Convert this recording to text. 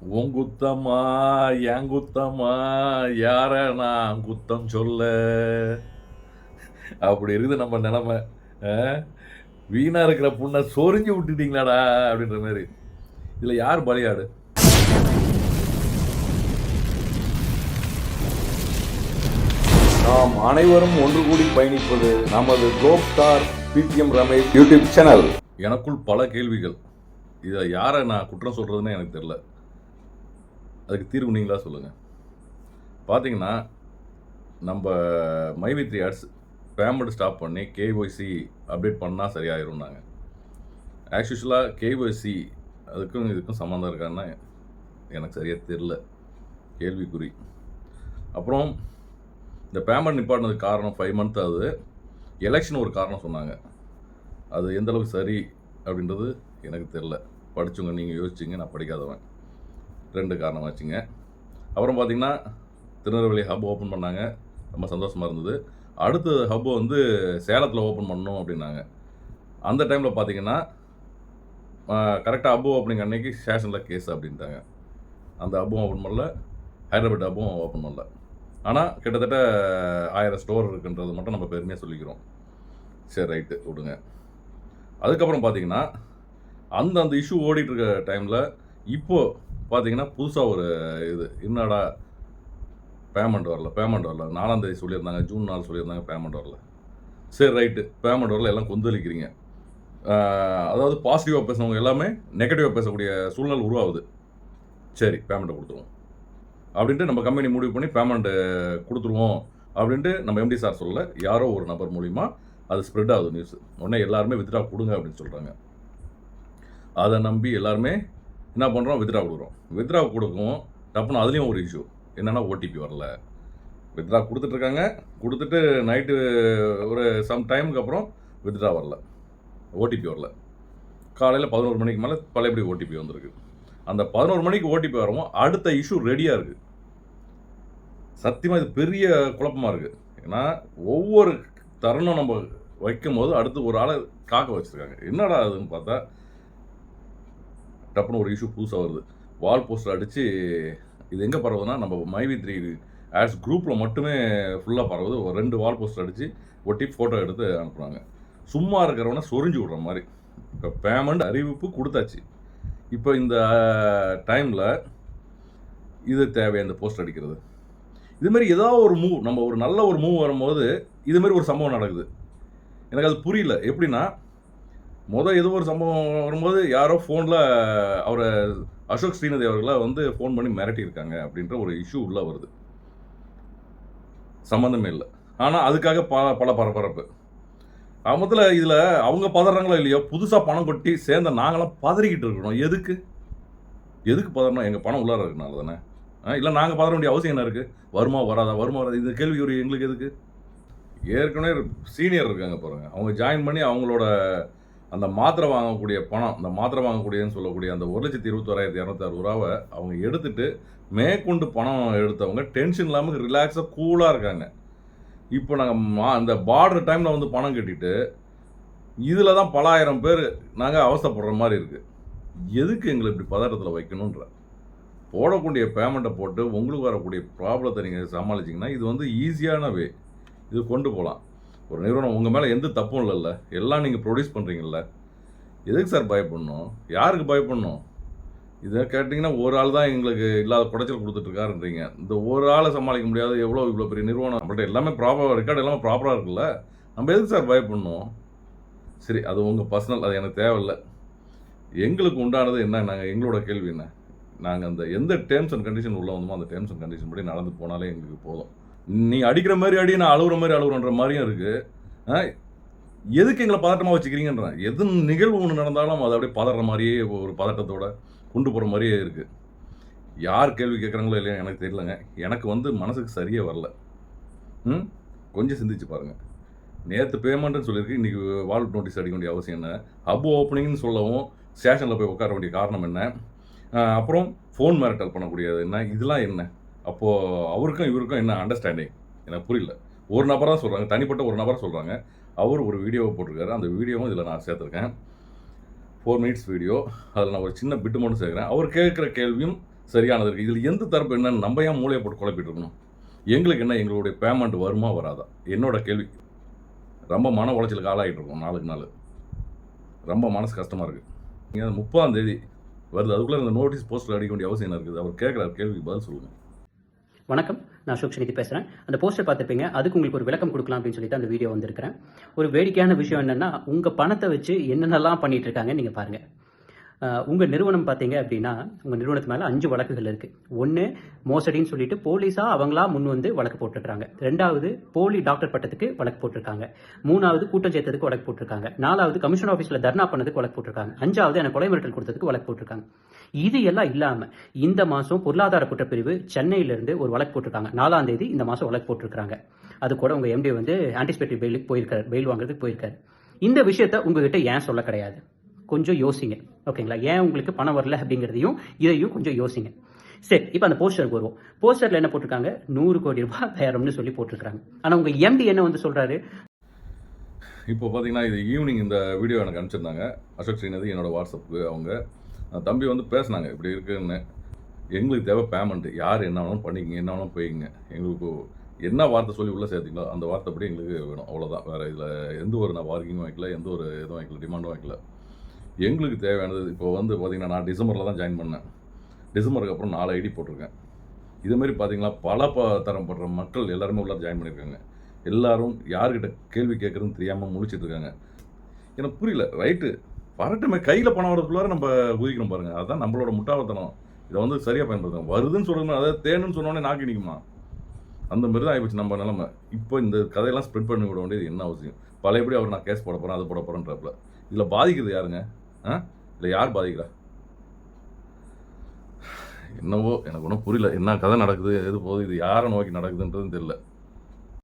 உன் குத்தமா என் குத்தமா யார நான் குத்தம் சொல்ல? அப்படி இருக்குது நம்ம நிலைமை. ஆ? வீணா இருக்கிற புண்ணை சொரிஞ்சு விட்டுட்டீங்களாடா அப்படின்ற மாதிரி. இதுல யார் பலியாடு? நாம் அனைவரும் ஒன்று கூடி பயணிப்பது நமது globe star PDM Ramesh YouTube channel. எனக்குள் பல கேள்விகள். இதை யாரை நான் குற்றம் சொல்றதுன்னு எனக்கு தெரியல. அதுக்கு தீர்வு நீங்களா சொல்லுங்கள் பார்த்தீங்கன்னா நம்ம மைவித்ரி ஆட்ஸ் பேமெண்ட் ஸ்டாப் பண்ணி கேஒய்சி அப்டேட் பண்ணால் சரியாயிரும் நாங்கள் ஆக்சுவலாக கேஒய்சி அதுக்கும் இதுக்கும் சம்மந்தம் இருக்கான்னு எனக்கு சரியாக தெரில கேள்விக்குறி. அப்புறம் இந்த பேமெண்ட் நிப்பாட்டினதுக்கு காரணம் ஃபைவ் மந்த் ஆகுது எலெக்ஷன் ஒரு காரணம் சொன்னாங்க. அது எந்தளவுக்கு சரி அப்படின்றது எனக்கு தெரில படிச்சவங்க நீங்கள் யோசிச்சிங்க நான் படிக்காதவன். ரெண்டு காரணம் வச்சுங்க அப்புறம் பார்த்தீங்கன்னா திருநெல்வேலி ஹப் ஓப்பன் பண்ணாங்க. ரொம்ப சந்தோஷமாக இருந்தது. அடுத்த ஹப் வந்து சேலத்தில் ஓப்பன் பண்ணணும் அப்படின்னாங்க. அந்த டைமில் பார்த்தீங்கன்னா கரெக்டாக ஹப் ஓப்பனிங் அன்னைக்கு ஸ்டேஷனில் கேஸ் அப்படின்ட்டாங்க. அந்த ஹப்பும் ஓப்பன் பண்ணல. ஹைதராபாத் ஹப்பும் ஓப்பன் பண்ணல. ஆனால் கிட்டத்தட்ட ஆயிரம் ஸ்டோர் இருக்குன்றது மட்டும் நம்ம பெருமையாக சொல்லிக்கிறோம். சரி ரைட்டு விடுங்க. அதுக்கப்புறம் பார்த்தீங்கன்னா அந்த அந்த இஷ்யூ ஓடிட்டு இருக்க டைமில் இப்போது பார்த்தீங்கன்னா புதுசாக ஒரு இது என்னடா பேமெண்ட் வரல பேமெண்ட் வரல. நாலாந்தேதி சொல்லியிருந்தாங்க ஜூன் நாலு சொல்லியிருந்தாங்க பேமெண்ட் வரல. சரி ரைட்டு பேமெண்ட் வரல எல்லாம் கொந்தளிக்கிறீங்க. அதாவது பாசிட்டிவாக பேசுனவங்க எல்லாமே நெகட்டிவாக பேசக்கூடிய சூழ்நிலை உருவாகுது. சரி பேமெண்ட்டை கொடுத்துருவோம். அப்படின்ட்டு நம்ம கம்பெனி முடிவு பண்ணி பேமெண்ட்டு கொடுத்துருவோம். அப்படின்ட்டு நம்ம எம்டி சார் சொல்லலை யாரோ ஒரு நபர் மூலிமா அது ஸ்ப்ரெட் ஆகுது நியூஸ் உடனே எல்லாருமே வித்ரா கொடுங்க அப்படின்னு சொல்கிறாங்க அதை நம்பி எல்லாருமே என்ன பண்ணுறோம் வித்ரா கொடுக்குறோம். வித்ரா கொடுக்கும் டப்புன்னு அதுலேயும் ஒரு இஷ்யூ என்னென்னா ஓடிபி வரல. வித்ரா கொடுத்துட்ருக்காங்க. கொடுத்துட்டு நைட்டு ஒரு சம் டைமுக்கு அப்புறம் வித்ரா வரல. ஓடிபி வரல. காலையில் பதினோரு மணிக்கு மேலே பழையபடி ஓடிபி வந்திருக்கு. அந்த பதினோரு மணிக்கு ஓடிபி வரவும் அடுத்த இஷ்யூ ரெடியாக இருக்குது சத்தியமாக இது பெரிய குழப்பமாக இருக்குது ஏன்னா ஒவ்வொரு தருணம் நம்ம வைக்கும் போது அடுத்து ஒரு ஆளை காக்க வச்சுருக்காங்க. என்னடா அதுன்னு பார்த்தா டப்புன்னு ஒரு இஷ்யூ புதுசாக வருது. வால் போஸ்டர் அடித்து இது எங்கே பரவுதுன்னா நம்ம மைவி த்ரீ ஆட்ஸ் குரூப்பில் மட்டுமே ஃபுல்லாக பரவுது. ஒரு ரெண்டு வால் போஸ்டர் அடித்து ஒட்டி ஃபோட்டோ எடுத்து அனுப்புகிறாங்க சும்மா இருக்கிறவனை சொரிஞ்சு விடுற மாதிரி. இப்போ பேமெண்ட் அறிவிப்பு கொடுத்தாச்சு. இப்போ இந்த டைமில் இது தேவை இந்த போஸ்டர் அடிக்கிறது? இதுமாரி ஏதாவது ஒரு மூவ் நம்ம ஒரு நல்ல ஒரு மூவ் வரும்போது இது மாதிரி ஒரு சம்பவம் நடக்குது. எனக்கு அது புரியல. எப்படின்னா மொதல் ஏதோ ஒரு சம்பவம் வரும்போது யாரோ ஃபோனில் அவரை அசோக் ஸ்ரீநிதி அவர்களை வந்து ஃபோன் பண்ணி மிரட்டியிருக்காங்க அப்படின்ற ஒரு இஷ்யூ உள்ளே வருது. சம்மந்தமே இல்லை. ஆனால் அதுக்காக ப பல பரபரப்பு. மொத்தத்தில் இதில் அவங்க பதறாங்களோ இல்லையோ புதுசாக பணம் கொட்டி சேர்ந்த நாங்களாம் பதறிக்கிட்டு இருக்கணும் எதுக்கு? எதுக்கு பதறணும்? எங்கள் பணம் உள்ளார இருக்கனால தானே. இல்லை நாங்கள் பதற வேண்டிய அவசியம் என்ன இருக்குது வருமா வராதா? வருமா வராது? இந்த கேள்வி ஒரு எங்களுக்கு எதுக்கு? ஏற்கனவே சீனியர் இருக்காங்க பாருங்கள் அவங்க ஜாயின் பண்ணி அவங்களோட அந்த மாத்திரை வாங்கக்கூடிய பணம் அந்த மாத்திரை வாங்கக்கூடியன்னு சொல்லக்கூடிய அந்த ஒரு லட்சத்தி இருபத்தோராயிரத்தி இரநூத்தாறு ரூபாவை அவங்க எடுத்துட்டு மேற்கொண்டு பணம் எடுத்தவங்க டென்ஷன் இல்லாமல் ரிலாக்ஸாக கூலாக இருக்காங்க. இப்போ நாங்கள் மா அந்த பார்டர் டைமில் வந்து பணம் கட்டிட்டு இதில் தான் பல ஆயிரம் பேர் நாங்கள் அவசப்படுற மாதிரி இருக்குது எதுக்கு எங்களை இப்படி பதட்டத்தில் வைக்கணுன்ற போடக்கூடிய பேமெண்ட்டை போட்டு உங்களுக்கு வரக்கூடிய ப்ராப்ளத்தை நீங்கள் சமாளிச்சிங்கன்னா இது வந்து ஈஸியான வே இது கொண்டு போகலாம் ஒரு நிறுவனம் உங்கள் மேலே எந்த தப்பும் இல்லைல்ல. எல்லாம் நீங்கள் ப்ரொடியூஸ் பண்ணுறீங்கல்ல எதுக்கு சார் பயப்படணும்? யாருக்கு பயப்படணும்? இதை கேட்டிங்கன்னா ஒரு ஆள் தான் எங்களுக்கு இல்லாத குடைச்சல் கொடுத்துட்ருக்காருன்றீங்க. இந்த ஒரு ஆளை சமாளிக்க முடியாது எவ்வளோ இவ்வளோ பெரிய நிறுவனம். நம்மள்ட்ட எல்லாமே ப்ராப்பராக ரெக்கார்டு எல்லாமே ப்ராப்பராக இருக்குல்ல. நம்ம எதுக்கு சார் பயப்படணும்? சரி அது உங்கள் பர்சனல் அது எனக்கு தேவையில்லை. எங்களுக்கு உண்டானது என்ன? நாங்கள் எங்களோட கேள்வி என்ன? நாங்கள் அந்த எந்த டேர்ம்ஸ் அண்ட் கண்டிஷன் உள்ள வந்தோமோ அந்த டேர்ம்ஸ் அண்ட் கண்டிஷன் படி நடந்து போனாலே எங்களுக்கு போதும். நீ அடிக்கிற மாதிரி அடி நான் அழுகுற மாதிரி அழுகுறன்ற மாதிரியும் இருக்குது ஆ, எதுக்கு எங்களை பதட்டமாக வச்சுக்கிறீங்கன்றேன் எது நிகழ்வு ஒன்று நடந்தாலும் அதை அப்படியே பதற மாதிரியே ஒரு பதட்டத்தோட கொண்டு போகிற மாதிரியே இருக்குது யார் கேள்வி கேட்குறாங்களோ இல்லையா எனக்கு தெரியலங்க. எனக்கு வந்து மனசுக்கு சரியே வரல. ம்? கொஞ்சம் சிந்திச்சு பாருங்கள் நேற்று பேமெண்ட்னு சொல்லியிருக்கு. இன்றைக்கி வால் நோட்டீஸ் அடிக்க வேண்டிய அவசியம் என்ன? ஹப் ஓப்பனிங்னு சொல்லவும் ஸ்டேஷனில் போய் உட்கார வேண்டிய காரணம் என்ன? அப்புறம் ஃபோன் மிரட்டல் பண்ணக்கூடியது என்ன? இதெல்லாம் என்ன? அப்போது அவருக்கும் இவருக்கும் என்ன அண்டர்ஸ்டாண்டிங் எனக்கு புரியல. ஒரு நபராக சொல்கிறாங்க தனிப்பட்ட ஒரு நபராக சொல்கிறாங்க அவர் ஒரு வீடியோவை போட்டிருக்காரு. அந்த வீடியோவும் இதில் நான் சேர்த்துருக்கேன். ஃபோர் மினிட்ஸ் வீடியோ அதில் நான் ஒரு சின்ன பிட்டு மட்டும் சேர்க்குறேன். அவர் கேட்குற கேள்வியும் சரியானது இருக்குது இதில் எந்த தரப்பு என்னன்னு நம்ம ஏன் மூளையை போட்டு குழப்பிட்டு இருக்கணும்? எங்களுக்கு என்ன எங்களுடைய பேமெண்ட் வருமா வராதா? என்னோட கேள்வி. ரொம்ப மன உளைச்சலுக்கு ஆளாகிட்டு இருக்கோம் நாளுக்கு நாள். ரொம்ப மனசு கஷ்டமாக இருக்குது நீங்கள் முப்பதாம் தேதி வருது. அதுக்குள்ளே இந்த நோட்டீஸ் போஸ்ட்டில் அடிக்க வேண்டிய அவசியம் என்ன இருக்குது? அவர் கேட்குறாரு கேள்விக்கு பதில் சொல்லுங்கள் வணக்கம். நான் அசோக் சனிதி பேசுகிறேன் அந்த போஸ்டர் பார்த்துருப்பீங்க. அதுக்கு உங்களுக்கு ஒரு விளக்கம் கொடுக்கலாம் அப்படின்னு சொல்லிட்டு அந்த வீடியோ வந்திருக்கிறேன். ஒரு வேடிக்கையான விஷயம் என்னென்னா உங்கள் பணத்தை வச்சு என்னென்னலாம் பண்ணிகிட்டு இருக்காங்க நீங்கள் பாருங்கள் உங்கள் நிறுவனம் பார்த்தீங்க அப்படின்னா உங்கள் நிறுவனத்து மேலே அஞ்சு வழக்குகள் இருக்குது ஒன்று மோசடின்னு சொல்லிட்டு போலீஸாக அவங்களா முன் வந்து வழக்கு போட்டிருக்காங்க ரெண்டாவது போலி டாக்டர் பட்டத்துக்கு வழக்கு போட்டிருக்காங்க. மூணாவது கூட்டம் சேர்த்ததுக்கு வழக்கு போட்டிருக்காங்க. நாலாவது கமிஷன் ஆஃபீஸில் தர்ணா பண்ணதுக்கு வழக்கு போட்டிருக்காங்க. அஞ்சாவது எனக்கு கொலை மிரட்டல் கொடுத்ததுக்கு வழக்கு போட்டிருக்காங்க. இது எல்லாம் இல்லாமல் இந்த மாதம் பொருளாதார குற்றப்பிரிவு சென்னையிலிருந்து ஒரு வழக்கு போட்டிருக்காங்க. நாலாம் தேதி இந்த மாதம் வழக்கு போட்டிருக்காங்க அது கூட உங்கள் எம்டி வந்து ஆன்டிசிபேட்டரி பெயிலுக்கு போயிருக்காரு. பெயில் வாங்குறதுக்கு போயிருக்காரு. இந்த விஷயத்த உங்ககிட்ட ஏன் சொல்ல கிடையாது? கொஞ்சம் யோசிங்க. ஓகேங்களா ஏன் உங்களுக்கு பணம் வரல அப்படிங்கிறதையும் இதையும் கொஞ்சம் யோசிங்க. சரி இப்போ அந்த போஸ்டருக்கு வருவோம். போஸ்டரில் என்ன போட்டிருக்காங்க? நூறு கோடி ரூபாய் பேரம்னு சொல்லி போட்டிருக்காங்க ஆனால் உங்கள் எம்டி என்ன வந்து சொல்கிறாரு இப்போ பார்த்தீங்கன்னா இது ஈவினிங் இந்த வீடியோ எனக்கு அனுப்பிச்சிருந்தாங்க. அசோக் ஸ்ரீநிதி என்னோட வாட்ஸ்அப்புக்கு அவங்க தம்பி வந்து பேசினாங்க இப்படி இருக்குன்னு. எங்களுக்கு தேவை பேமெண்ட்டு யார் என்ன வேணாலும் பண்ணிக்கங்க என்ன வேணாலும் போய்ங்க எங்களுக்கு என்ன வார்த்தை சொல்லி உள்ளே சேர்த்தீங்களோ அந்த வார்த்தைப்படி எங்களுக்கு வேணும். அவ்வளோதான் வேறு இதில் எந்த ஒரு நான் வார்க்கிங்கும் வைக்கல எந்த ஒரு இதுவும் வைக்கல டிமாண்டும் வைக்கல. எங்களுக்கு தேவையானது இப்போ வந்து பார்த்திங்கன்னா நான் டிசம்பரில் தான் ஜாயின் பண்ணேன். டிசம்பருக்கு அப்புறம் நாலு ஐடி போட்டிருக்கேன். இதுமாரி பார்த்தீங்கன்னா பல ப தரப்படுற மக்கள் எல்லாருமே உள்ள ஜாயின் பண்ணியிருக்காங்க. எல்லாரும் யார்கிட்ட கேள்வி கேட்குறதுன்னு தெரியாமல் முழிச்சிட்டு இருக்காங்க. எனக்கு புரியல ரைட்டு வரட்டுமே கையில் பணம் வரதுக்குள்ளார நம்ம குதிக்கணும் பாருங்கள் அதுதான் நம்மளோட முட்டாள்தனம். இதை வந்து சரியாக பயன்படுத்தணும் வருதுன்னு சொல்லணும் அதாவது தேனுன்னு சொன்னோடனே நாக்கி நிற்குமா அந்த மாதிரி தான் ஆகிப்போச்சு நம்ம நிலமை. இப்போ இந்த கதையெல்லாம் ஸ்ப்ரெட் பண்ணி விட வேண்டியது என்ன அவசியம்? பழையபடி அவர் நான் கேஸ் போட போகிறேன் அது போட போகிறேன்றப்பல இதில் பாதிக்கிறது யாருங்க? ஆ? இல்லை யார் பாதிக்கிறா என்னவோ எனக்கு ஒன்றும் புரியல. என்ன கதை நடக்குது எது போகுது இது யாரை நோக்கி நடக்குதுன்றதும் தெரியல.